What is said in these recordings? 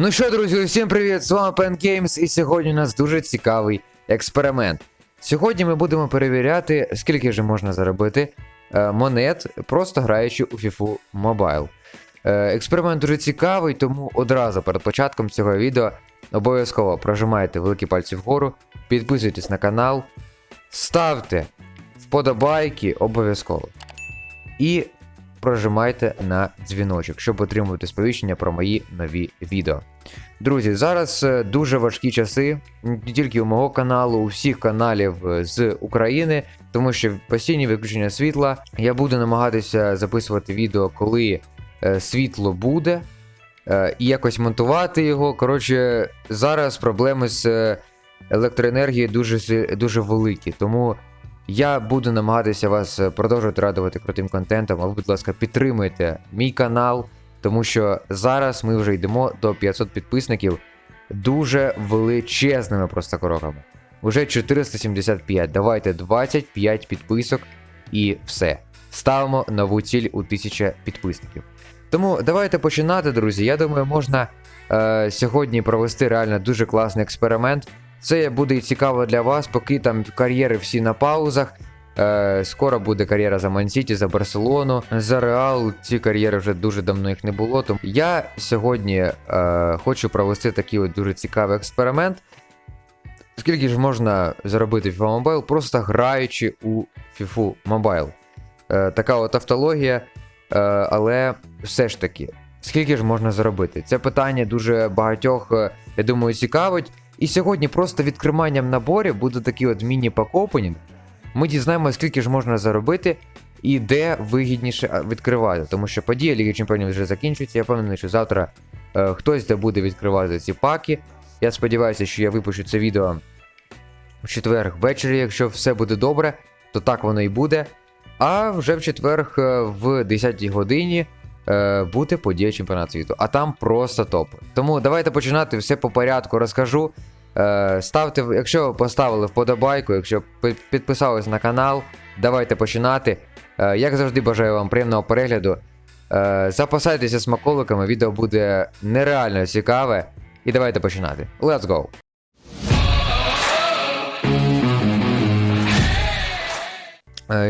Ну що, друзі, усім привіт! З вами Pen Games, і сьогодні у нас дуже цікавий експеримент. Сьогодні ми будемо перевіряти, скільки ж можна заробити е, монет, просто граючи у FIFA Mobile. Е, експеримент дуже цікавий, тому одразу перед початком цього відео обов'язково прожимайте великі пальці вгору, підписуйтесь на канал, ставте вподобайки обов'язково. І прожимайте на дзвіночок, щоб отримувати сповіщення про мої нові відео. Друзі, зараз е, дуже важкі часи, не тільки у мого каналу, у всіх каналів е, з України, тому що постійні виключення світла. Я буду намагатися записувати відео, коли е, світло буде, і якось монтувати його. Коротше, зараз проблеми з електроенергією дуже, дуже великі, тому. Я буду намагатися вас е, продовжувати радувати крутим контентом, а будь ласка, підтримуйте мій канал, тому що зараз ми вже йдемо до 500 підписників дуже величезними просто кроками. Уже 475. Давайте 25 підписок і все. Ставимо нову ціль у 1000 підписників. Тому давайте починати, друзі. Я думаю, можна е, сьогодні провести реально дуже класний експеримент. Це буде цікаво для вас, поки там кар'єри всі на паузах. Е, скоро буде кар'єра за Мансіті, за Барселону, за Реал. Ці кар'єри вже дуже давно їх не було. Тому я сьогодні е, хочу провести такий от дуже цікавий експеримент. Скільки ж можна заробити FIFA Mobile, просто граючи у FIFA Mobile. Е, така от автологія, е, але все ж таки, скільки ж можна заробити? Це питання дуже багатьох, е, я думаю, цікавить. І сьогодні просто відкриванням наборів буде такий от міні-пакопенінг. Ми дізнаємося, скільки ж можна заробити і де вигідніше відкривати. Тому що подія Ліги Чемпіонів вже закінчується. Я впевнений, що завтра е, хтось де буде відкривати ці паки. Я сподіваюся, що я випущу це відео в четвер ввечері. Якщо все буде добре, то так воно і буде. А вже в четвер е, в 10 годині е, буде подія чемпіонату світу. А там просто топ. Тому давайте починати все по порядку розкажу. Е, ставте, якщо поставили вподобайку, якщо пи- підписались на канал, давайте починати. Е, як завжди, бажаю вам приємного перегляду. Е, запасайтеся смаколиками, відео буде нереально цікаве. І давайте починати. Let's go!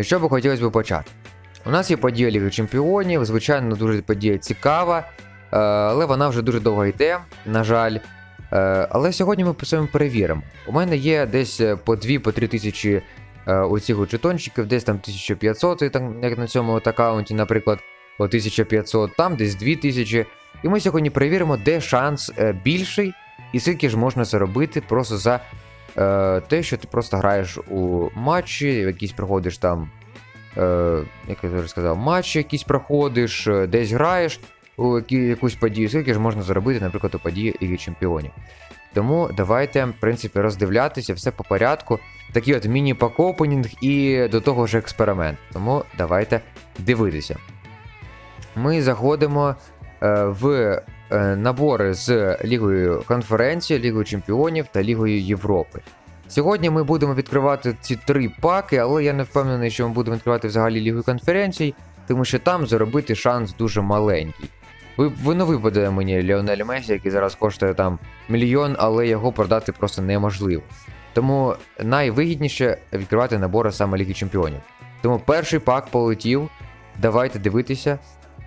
Що би хотілося б почати? У нас є подія Ліги Чемпіонів, звичайно, дуже подія цікава, е, але вона вже дуже довго йде, на жаль. Е, Але сьогодні ми по перевіримо. У мене є десь е, по 2-3 тисячі оцих жетончиків, десь там 1500, там, як на цьому от аккаунті, наприклад, о 1500, там десь 2000. І ми сьогодні перевіримо, де шанс більший, і скільки ж можна заробити просто за те, що ти просто граєш у матчі, якісь проходиш там, як я вже сказав, матчі якісь проходиш, е, десь граєш у якусь подію, скільки ж можна заробити, наприклад, у події Ліги Чемпіонів. Тому давайте, в принципі, роздивлятися все по порядку. Такий от міні-пакопенінг і до того ж експеримент. Тому давайте дивитися. Ми заходимо е, в е, набори з Лігою конференції, Лігою Чемпіонів та Лігою Європи. Сьогодні ми будемо відкривати ці три паки, але я не впевнений, що ми будемо відкривати взагалі Лігу конференцій, тому що там заробити шанс дуже маленький. Ви, воно випаде мені Леонель Месі, який зараз коштує там мільйон, але його продати просто неможливо. Тому найвигідніше відкривати набори саме Ліги Чемпіонів. Тому перший пак полетів. Давайте дивитися,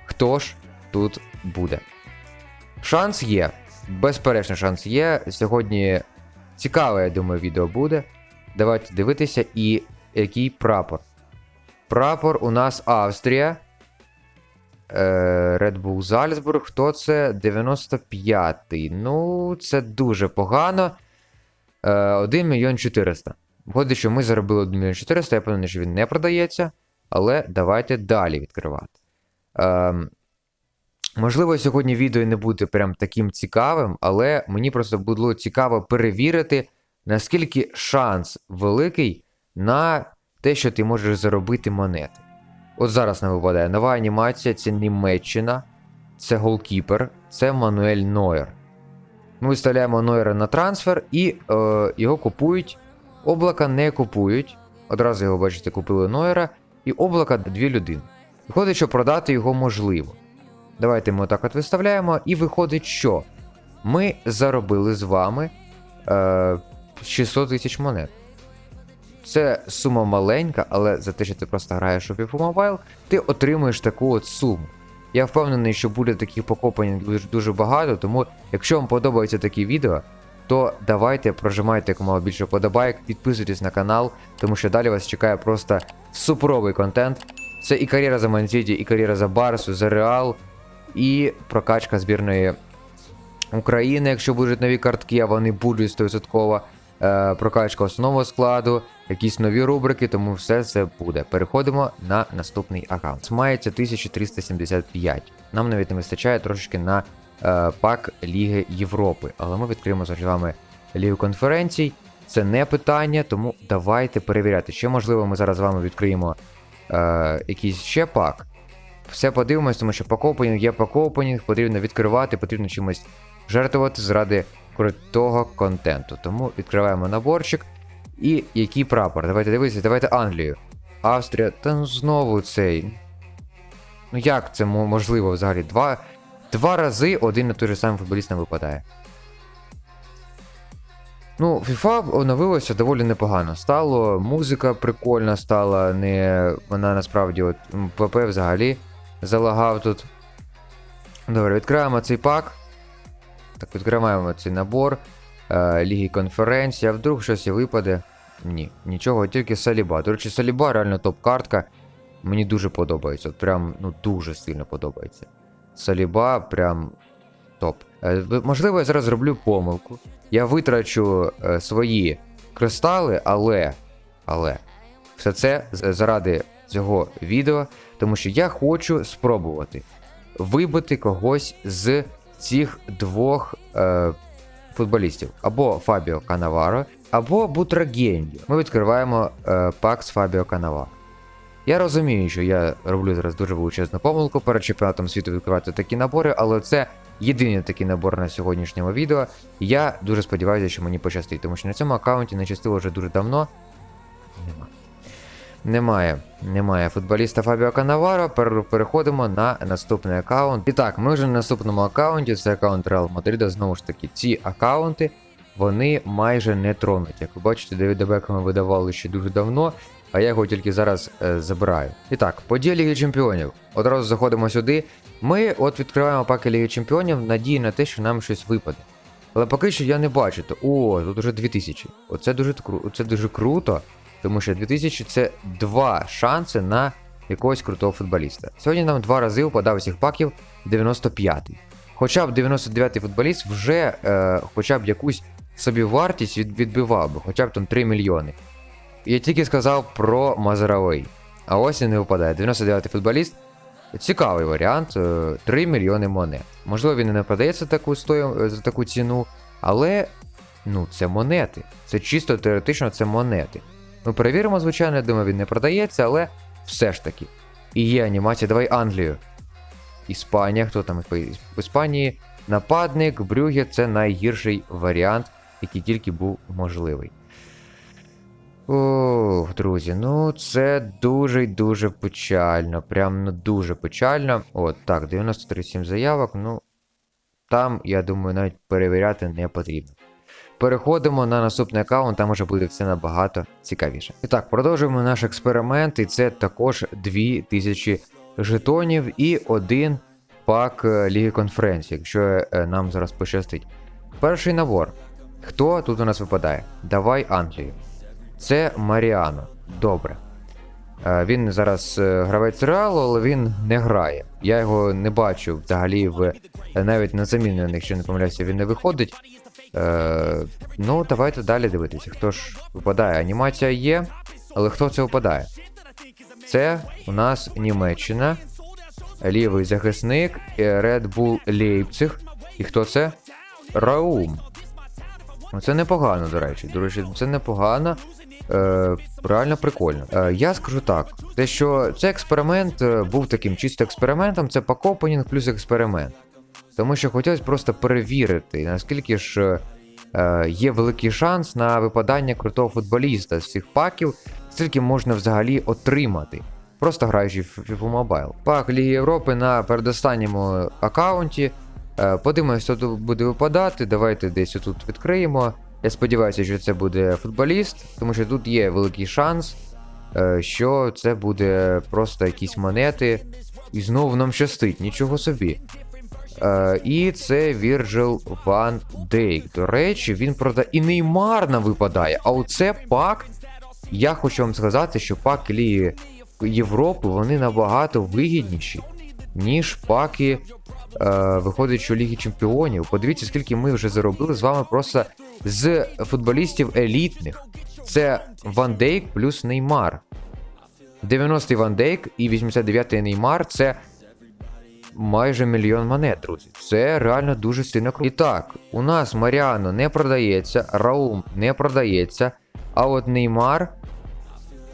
хто ж тут буде. Шанс є. Безперечно, шанс є. Сьогодні цікаве, я думаю, відео буде. Давайте дивитися, і який прапор. Прапор у нас Австрія. Е, Red Bull Зальцбург. Хто це? 95-й. Ну, це дуже погано. Е, 1 мільйон 400. Виходить, що ми заробили 1 мільйон 400, я певний, що він не продається. Але давайте далі відкривати. Можливо, сьогодні відео не буде прям таким цікавим, але мені просто було цікаво перевірити, наскільки шанс великий на те, що ти можеш заробити монети. От зараз нам випадає нова анімація, це Німеччина, це голкіпер, це Мануель Нойер. Ми виставляємо Нойера на трансфер і е, його купують. Облака не купують. Одразу його, бачите, купили Нойера, і облака дві людини. Виходить, що продати його можливо. Давайте ми отак от виставляємо, і виходить, що ми заробили з вами е, 600 тисяч монет. Це сума маленька, але за те, що ти просто граєш у FIFA Mobile, ти отримуєш таку от суму. Я впевнений, що буде таких покопань дуже, дуже багато, тому якщо вам подобаються такі відео, то давайте прожимайте якомога більше подобайок, підписуйтесь на канал, тому що далі вас чекає просто суперовий контент. Це і кар'єра за Мансіті, і кар'єра за Барсу, за Реал, і прокачка збірної України, якщо будуть нові картки, а вони будуть 100%. Е, прокачка основного складу, якісь нові рубрики, тому все це буде. Переходимо на наступний аккаунт. Мається 1375. Нам навіть не вистачає трошечки на е, пак Ліги Європи. Але ми відкриємо з вами Лігу конференцій. Це не питання, тому давайте перевіряти. Ще можливо, ми зараз з вами відкриємо е, якийсь ще пак. Все подивимось, тому що пакопенінг є пакопенінг, потрібно відкривати, потрібно чимось жертвувати заради крутого контенту. Тому відкриваємо наборчик. І який прапор? Давайте дивитися, давайте Англію. Австрія, та ну знову цей. Ну як це можливо взагалі? Два, два рази один на той же самий футболіст не випадає. Ну, FIFA оновилося доволі непогано. Стало, музика прикольна стала, не. Вона насправді от ПП взагалі залагав тут. Добре, відкриваємо цей пак. Так, відкриваємо цей набор. Е, Ліги конференції, а вдруг щось і випаде. Ні, нічого, тільки Саліба. До речі, Саліба реально топ-картка. Мені дуже подобається. От прям ну дуже сильно подобається. Саліба прям топ. Е, можливо, я зараз зроблю помилку. Я витрачу е, свої кристали, але. Але. Все це заради цього відео, тому що я хочу спробувати вибити когось з цих двох е, футболістів: або Фабіо Канаваро, або Бутрагеньо. Ми відкриваємо е, пак з Фабіо Канаваро. Я розумію, що я роблю зараз дуже величезну помилку перед чемпіонатом світу відкривати такі набори, але це єдиний такий набор на сьогоднішньому відео. Я дуже сподіваюся, що мені пощастить, тому що на цьому аккаунті не щастило вже дуже давно. Нема. Немає. Немає футболіста Фабіо Канаваро. Переходимо на наступний аккаунт. І так, ми вже на наступному аккаунті. Це аккаунт Реал Мадрида. Знову ж таки, ці аккаунти вони майже не тронуті. Як ви бачите, Девіда Бекхема видавали ще дуже давно, а я його тільки зараз е, забираю. І так, подія Ліги Чемпіонів. Одразу заходимо сюди. Ми от відкриваємо паки Ліги Чемпіонів, надії на те, що нам щось випаде. Але поки що я не бачу, то о, тут уже 2000. Оце дуже кру... Це дуже круто, тому що 2000 це два шанси на якогось крутого футболіста. Сьогодні нам два рази випадав цих паків 95-й. Хоча б 99-й футболіст вже е, хоча б якусь собі вартість від, відбивав би, хоча б там 3 мільйони. Я тільки сказав про Мазаравей. А ось і не випадає. 99-й футболіст. Цікавий варіант. е, 3 мільйони монет. Можливо, він і не продається таку стою, е, за таку ціну, але ну, це монети. Це чисто теоретично це монети. Ми перевіримо, звичайно, я думаю, він не продається, але все ж таки. І є анімація. Давай Англію. Іспанія, хто там в Іспанії? Нападник, Брюге це найгірший варіант, який тільки був можливий. Ох, друзі, ну це дуже дуже печально. Прям ну дуже печально. От, так, 93,7 заявок. Ну, там, я думаю, навіть перевіряти не потрібно. Переходимо на наступний аккаунт, там уже буде все набагато цікавіше. І так, продовжуємо наш експеримент, і це також 2000 жетонів і один пак е, Ліги конференції, якщо е, нам зараз пощастить. Перший набор. Хто тут у нас випадає? Давай Англію. Це Маріано. Добре. Е, Він зараз гравець реалу, але він не грає. Я його не бачу взагалі в навіть на заміну, якщо не помиляюся, він не виходить. Е, ну, давайте далі дивитися. Хто ж випадає? Анімація є, але хто це випадає? Це у нас Німеччина, лівий захисник, е, Red Bull Leipzig. І хто це? Раум. Ну, Це непогано, до речі. До речі, це непогано. Е, реально прикольно. Е, я скажу так: те, що цей експеримент е, був таким чисто експериментом, це пакопенінг плюс експеримент. Тому що хотілося просто перевірити, наскільки ж е, є великий шанс на випадання крутого футболіста з цих паків, скільки можна взагалі отримати. Просто граючи в FIFA Mobile. Пак Ліги Європи на передостанньому аккаунті Е, Подивимось, хто тут буде випадати. Давайте десь отут відкриємо. Я сподіваюся, що це буде футболіст, тому що тут є великий шанс, е, що це буде просто якісь монети. І знову нам щастить, нічого собі. Е, і це Вірджил Ван Дейк. До речі, він продає. І Неймар нам випадає. А оце пак. Я хочу вам сказати, що пак Ліги Європи вони набагато вигідніші, ніж паки. Е, виходить, що Ліги Чемпіонів. Подивіться, скільки ми вже заробили з вами просто з футболістів елітних. Це Ван Дейк плюс Неймар. 90-й Ван Дейк і 89-й Неймар це майже мільйон монет, друзі. Це реально дуже сильно круто. І так, у нас Маріано не продається, Раум не продається, а от Неймар.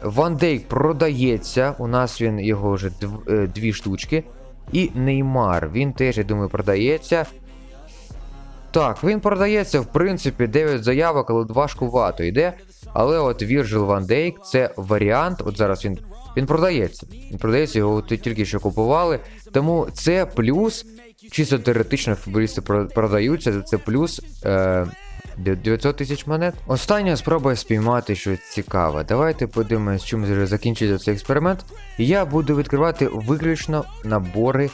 Ван Дейк продається. У нас він його вже дв- е, дві штучки. І Неймар. Він теж, я думаю, продається. Так, він продається, в принципі, 9 заявок, але важкувато йде. Але от Вірджил Ван Дейк це варіант. От зараз він. Він продається. Він продається, його тільки що купували. Тому це плюс. Чисто теоретично футболісти продаються, це плюс. Е, 900 тисяч монет. Остання спроба спіймати щось цікаве. Давайте подивимось, чим закінчиться цей експеримент. Я буду відкривати виключно набори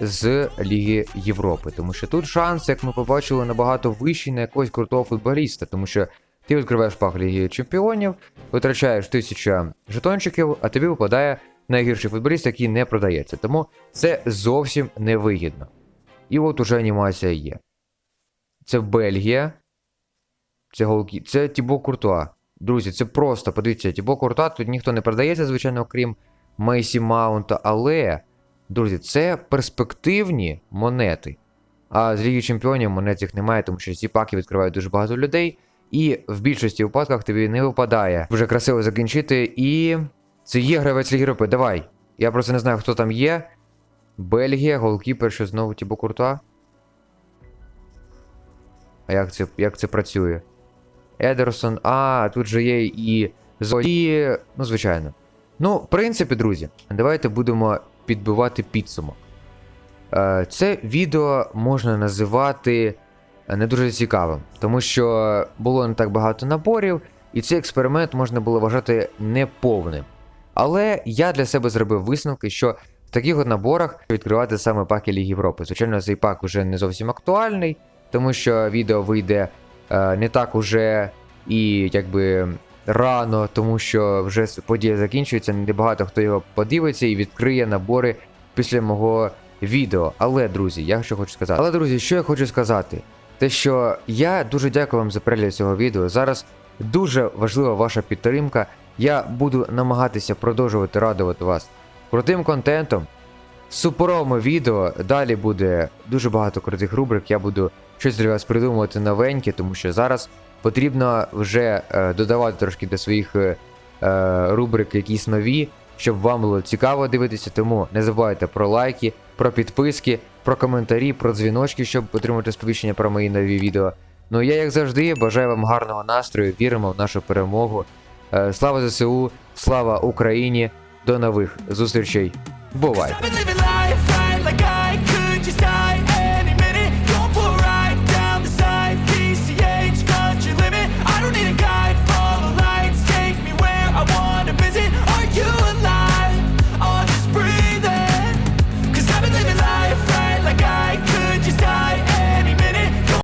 з Ліги Європи. Тому що тут шанс, як ми побачили, набагато вищий на якогось крутого футболіста. Тому що ти відкриваєш пах Ліги Чемпіонів, витрачаєш 1000 жетончиків, а тобі випадає найгірший футболіст, який не продається. Тому це зовсім невигідно. І от уже анімація є. Це Бельгія. Це голки. Це Тібо Куртуа. Друзі, це просто, подивіться, Тібо Куртуа, тут ніхто не продається, звичайно, окрім Мейсі Маунта, але, друзі, це перспективні монети. А з Ліги Чемпіонів монет їх немає, тому що ці паки відкривають дуже багато людей. І в більшості випадках тобі не випадає. Вже красиво закінчити. І. Це є гравець Ліги Європи. Давай. Я просто не знаю, хто там є. Бельгія, голкіпер, що знову Тібо Куртуа. А як це, як це працює? Едерсон, а, тут же є і Зої. Ну, звичайно. Ну, в принципі, друзі, давайте будемо підбивати підсумок. Е, Це відео можна називати не дуже цікавим, тому що було не так багато наборів, і цей експеримент можна було вважати неповним. Але я для себе зробив висновки, що в таких от наборах відкривати саме паки Ліги Європи. Звичайно, цей пак уже не зовсім актуальний, тому що відео вийде е, не так уже і якби рано, тому що вже подія закінчується, не багато хто його подивиться і відкриє набори після мого відео. Але, друзі, я що хочу сказати. Але, друзі, що я хочу сказати? Те, що я дуже дякую вам за перегляд цього відео. Зараз дуже важлива ваша підтримка. Я буду намагатися продовжувати радувати вас крутим контентом, суперовими відео. Далі буде дуже багато крутих рубрик. Я буду щось для вас придумувати новеньке, тому що зараз потрібно вже е, додавати трошки до своїх е, е, рубрик якісь нові, щоб вам було цікаво дивитися. Тому не забувайте про лайки, про підписки, про коментарі, про дзвіночки, щоб отримати сповіщення про мої нові відео. Ну я, як завжди, бажаю вам гарного настрою, віримо в нашу перемогу. Е, Слава ЗСУ, слава Україні! До нових зустрічей! Бувай!